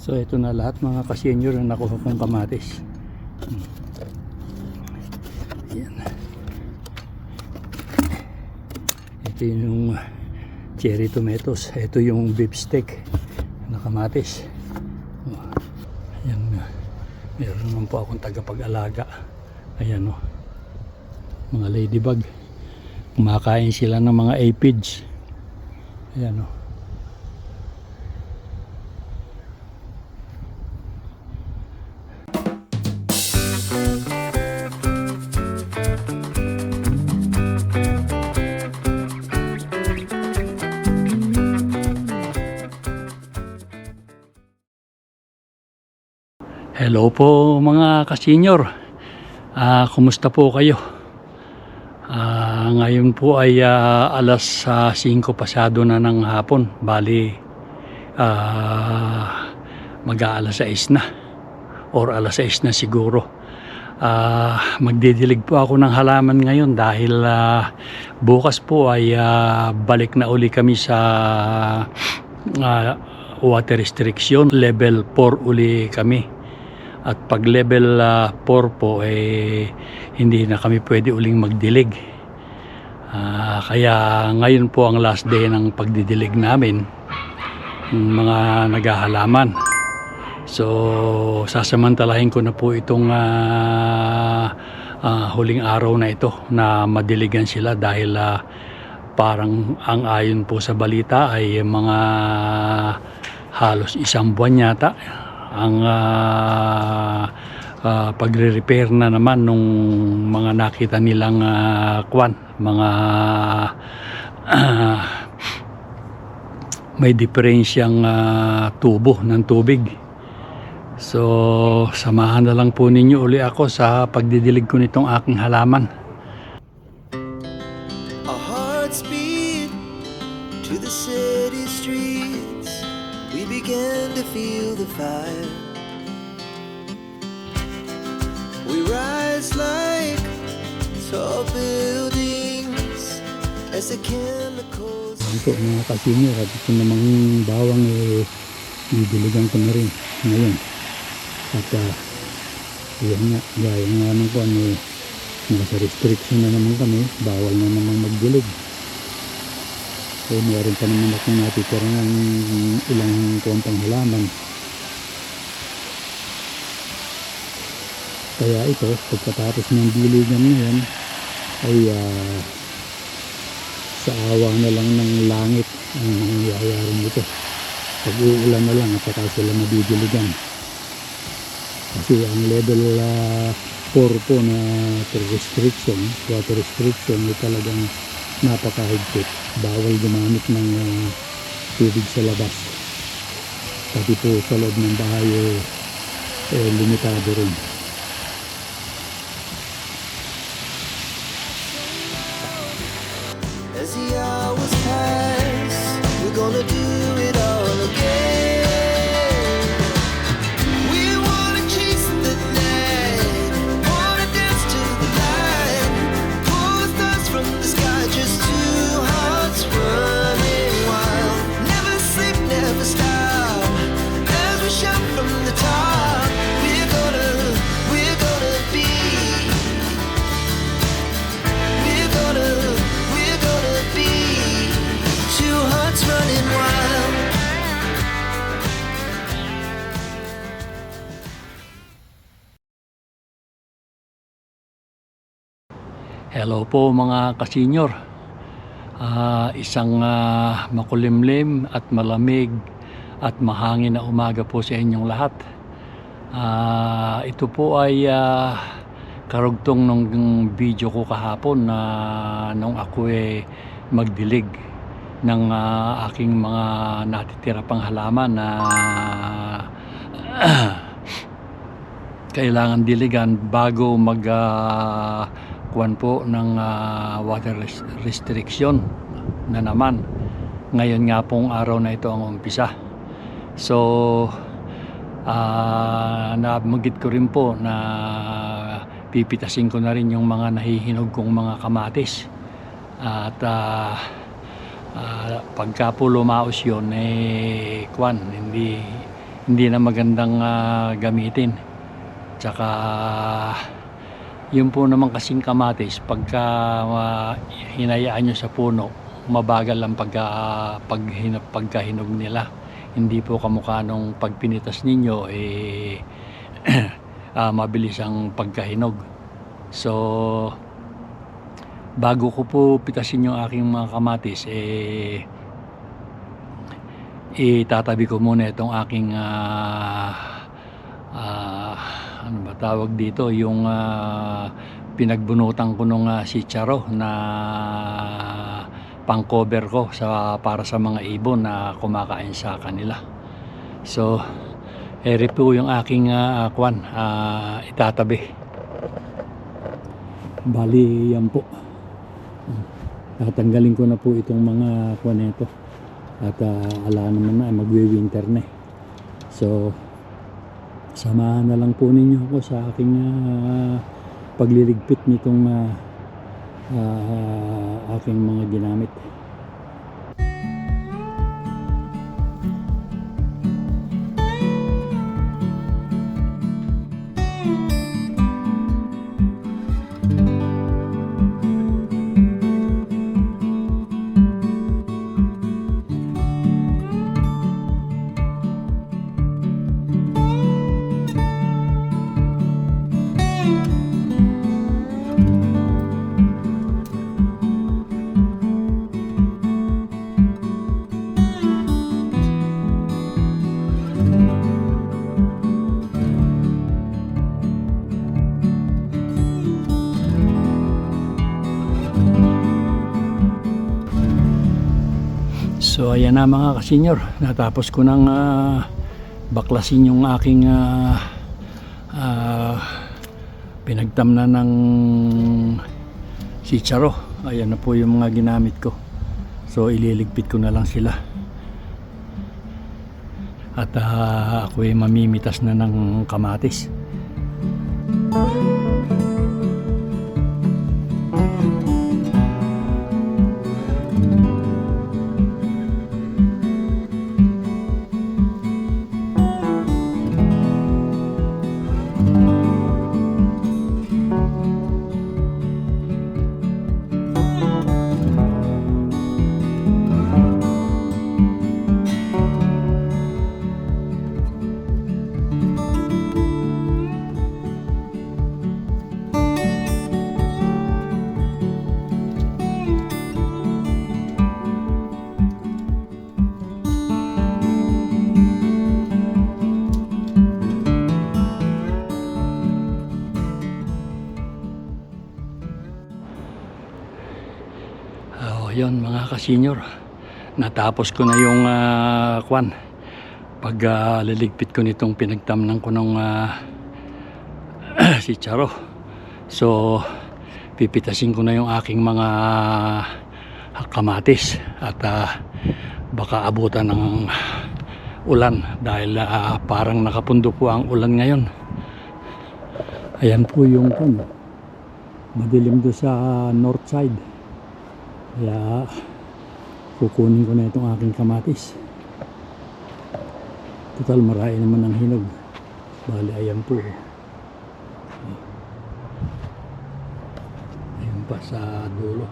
So ito na lahat mga kasenyor na nakuha kong kamatis. Hmm. Ayan. Ito yung cherry tomatoes. Ito yung beef steak na kamatis. Oh. Ayan. Meron naman po akong tagapag-alaga. Ayan o. Mga ladybug. Kumakain sila ng mga aphids. Ayan o. Hello po mga kasenyor. Ah, kumusta po kayo? Ah, ngayon po ay ah, alas ah, 5 pasado na ng hapon. Bali ah, mag-aalas 6 na or alas 6 na siguro. Ah, magdidilig po ako ng halaman ngayon dahil ah, bukas po ay ah, balik na uli kami sa ah, water restriction level 4 uli kami. At pag level 4 po eh hindi na kami pwede uling magdilig. Ah, kaya ngayon po ang last day ng pagdidilig namin ng mga naghahalaman. So sasamantalahin ko na po itong ah, ah, huling araw na ito na madiligan sila dahil ah, parang ang ayon po sa balita ay mga halos isang buwan yata ang ah, ah, pagre-repair na naman nung mga nakita nilang ah, kwan, mga ah, may diferensyang ah, tubo ng tubig. So, samahan na lang po ninyo uli ako sa pagdidilig ko nitong aking halaman. Feel the fire. We rise like tall buildings as the chemicals. Ito po mga kasinyo, at ito namang bawang eh, didiligan ko na rin ngayon. At uh, yan nga, gaya nga ng kung ano, nasa restriction na naman kami, bawal na naman magdilig. So meron pa naman akong natitira ng ilang kontang halaman. Kaya ito, pagkatapos ng diligan ngayon, ay ah, sa awa na lang ng langit ang nangyayari nito. Pag uulan na lang at saka sila mabibiligan. Kasi ang level 4 po na restriction, water restriction ay talagang napakahigpit. Bawal gumamit ng ah, tubig sa labas. Pati po sa loob ng bahay eh, eh, limitado rin. As the hours pass, we're gonna do it Hello po mga kasenyor. Ah, isang ah, makulimlim at malamig at mahangin na umaga po sa inyong lahat. Ah, ito po ay ah, karugtong nung video ko kahapon na nung ako eh magdilig ng ah, aking mga natitira pang halaman na kailangan diligan bago mag ah, kuwan po ng ah, water res- restriction na naman. Ngayon nga pong araw na ito ang umpisa. So, ah nabanggit ko rin po na pipitasin ko na rin yung mga nahihinog kong mga kamatis. At ah, ah, pagka po lumaos yun, eh, kwan, hindi hindi na magandang ah, gamitin. Tsaka yun po naman kasing kamatis pagka ah, hinayaan nyo sa puno mabagal ang pagka, paghinap, pagkahinog nila hindi po kamukha nung pagpinitas ninyo eh ah, mabilis ang pagkahinog so bago ko po pitasin yung aking mga kamatis eh itatabi ko muna itong aking ah, ah, ano ba tawag dito? Yung ah, pinagbunutan ko nung uh, sicharo na pang cover ko sa para sa mga ibon na kumakain sa kanila. So eri po yung aking uh, kwan ah, itatabi. Bali yan po tatanggalin ko na po itong mga nito at ah, ala naman na magwi-winter na eh. So samahan na lang po ninyo ako sa aking ah, pagliligpit nitong ah, ah, aking mga ginamit. So ayan na mga kasenyor, natapos ko nang ah, baklasin yung aking ah, ah, pinagtamna ng sicharo. Ayan na po yung mga ginamit ko. So ililigpit ko na lang sila. At ah, ako ay mamimitas na ng kamatis. Oh, kasenyor. Natapos ko na yung ah, kwan. Pag ah, liligpit ko nitong pinagtamnan ko ng ah, si Charo. So, pipitasin ko na yung aking mga kamatis at ah, baka abutan ng ulan dahil ah, parang nakapundo po ang ulan ngayon. Ayan po yung kwan. Madilim do sa north side. Kaya kukunin ko na itong aking kamatis. Total marami naman ang hinog. Bali ayan po. Ayan pa sa dulo.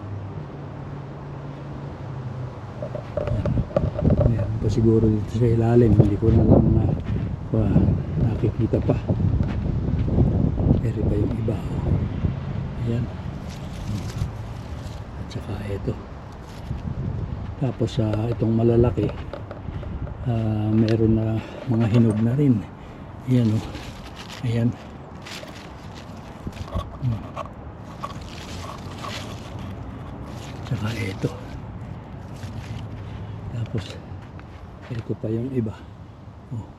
Ayan. Pa siguro dito sa ilalim. Hindi ko na lang na, pa- nakikita pa. Pero pa yung iba. Ayan. At saka ito. Tapos sa itong malalaki, ah, meron na mga hinog na rin. Ayan o. Ayan. Hmm. Ito. Tapos, ito pa yung iba. Oh.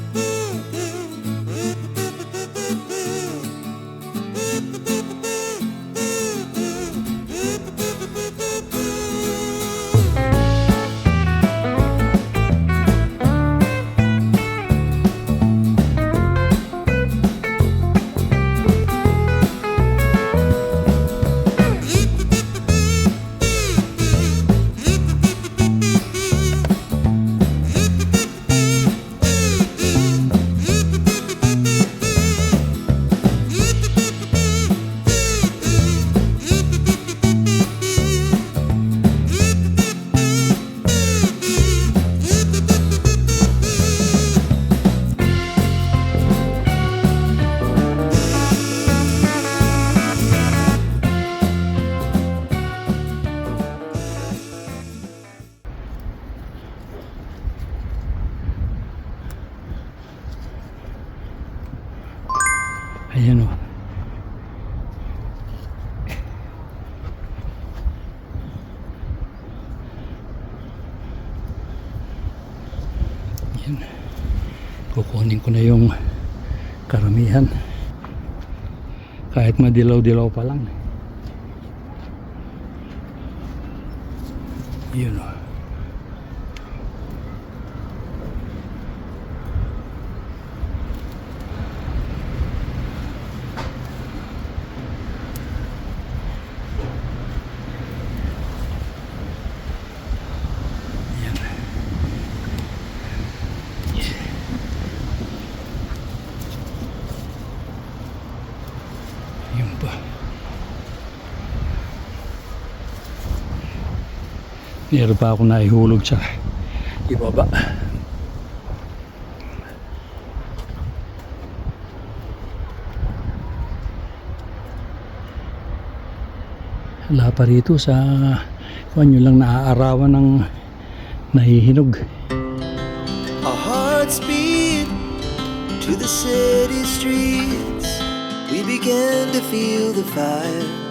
Kukunin ko na yung karamihan. Kahit madilaw-dilaw pa lang. Yun o. Yan. Yun pa. Meron pa ako naihulog sa ibaba. Wala pa rito sa kung nyo lang naaarawan ng nahihinog. Our hearts beat to the city streets. We began to feel the fire.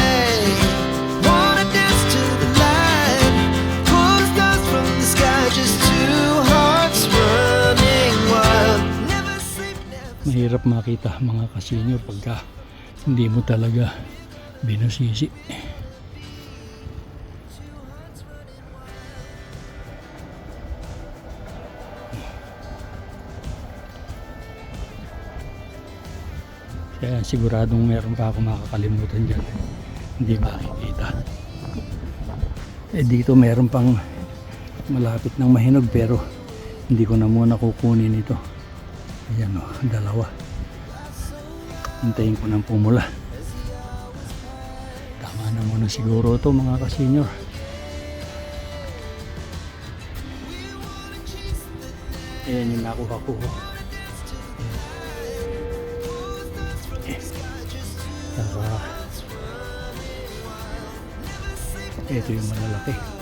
Mahirap makita mga kasenyor pagka hindi mo talaga binusisi. Kaya siguradong meron pa ako makakalimutan dyan. Hindi makikita. Eh dito meron pang malapit ng mahinog pero hindi ko na muna kukunin ito. Ayan o, dalawa. Hintayin ko ng pumula. Tama na muna siguro ito mga kasenyor. Ayan yung nakuha ko. Saka, ito yung malalaki.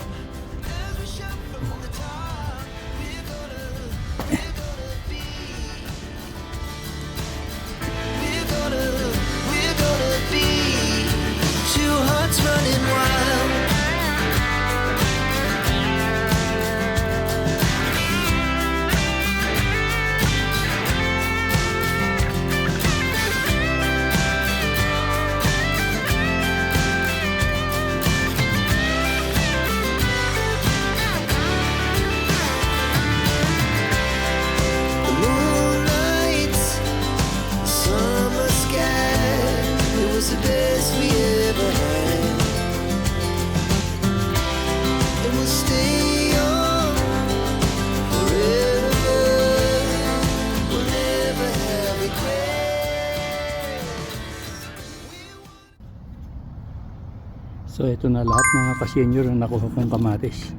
So ito na lahat mga kasenyor na nakuha kong kamatis.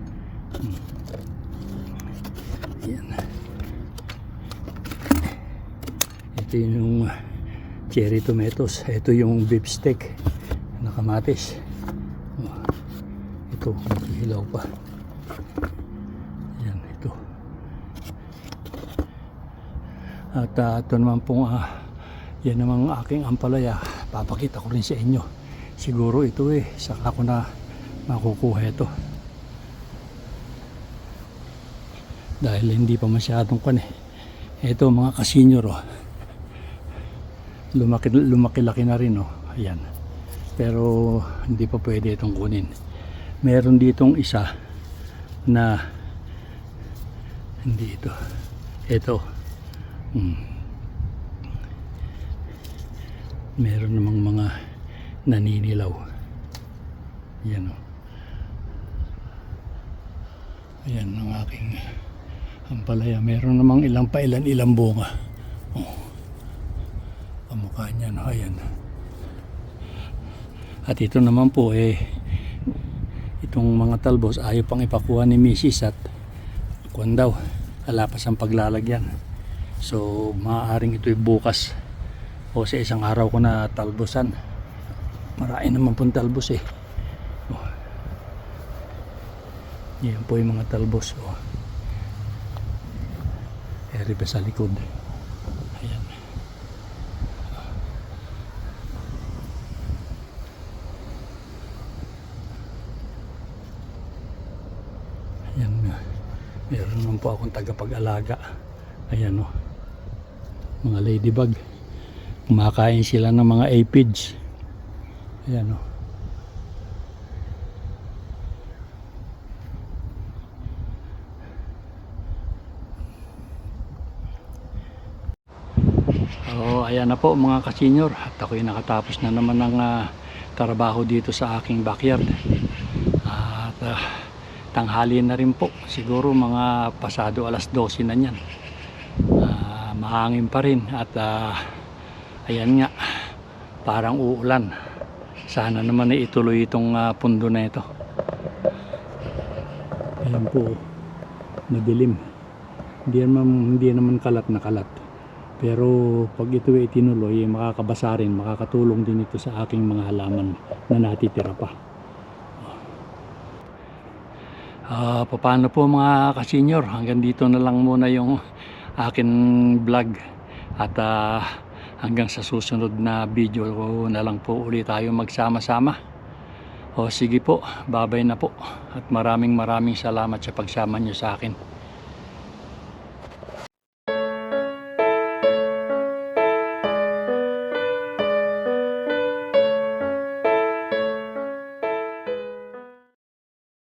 Ayan. Ito yung cherry tomatoes. Ito yung beef steak na kamatis. Ito, hilaw pa. Ayan, ito. At ah, ito naman pong ah, yan namang aking ampalaya. Papakita ko rin sa inyo. Siguro ito eh, saka ko na makukuha ito. Dahil hindi pa masyadong kan eh. Ito mga kasenyor oh. Lumaki, lumaki-laki na rin oh. Ayan. Pero hindi pa pwede itong kunin. Meron ditong isa na hindi ito. Ito. Hmm. Meron namang mga naninilaw. Yan o. Ayan ang aking ampalaya. Meron namang ilang pa ilan ilang bunga. Oh. Kamukha niya no. Ayan. At ito naman po eh itong mga talbos ayaw pang ipakuha ni Mrs. at kuwan daw kalapas ang paglalagyan. So maaaring ito'y bukas o sa isang araw ko na talbusan marami naman pong talbos eh. Oh. yan po yung mga talbos oh. eri pa sa likod. Ayan. Ayan meron naman po akong tagapag-alaga. Ayan o mga ladybug. Kumakain sila ng mga aphids ayan Oh, ayan na po mga kasenyor at ako'y nakatapos na naman ng ah, trabaho dito sa aking backyard. At ah, tanghali na rin po. Siguro mga pasado alas 12 na yan Ah, mahangin pa rin. At ah, ayan nga parang uulan sana naman ay ituloy itong ah, pundo na ito ayan po madilim hindi naman, hindi naman kalat na kalat pero pag ito ay tinuloy makakabasa rin makakatulong din ito sa aking mga halaman na natitira pa Ah, paano po mga kasenyor? Hanggang dito na lang muna yung akin vlog. At ah, hanggang sa susunod na video ko na lang po ulit tayo magsama-sama. O sige po, babay na po. At maraming maraming salamat sa pagsama nyo sa akin.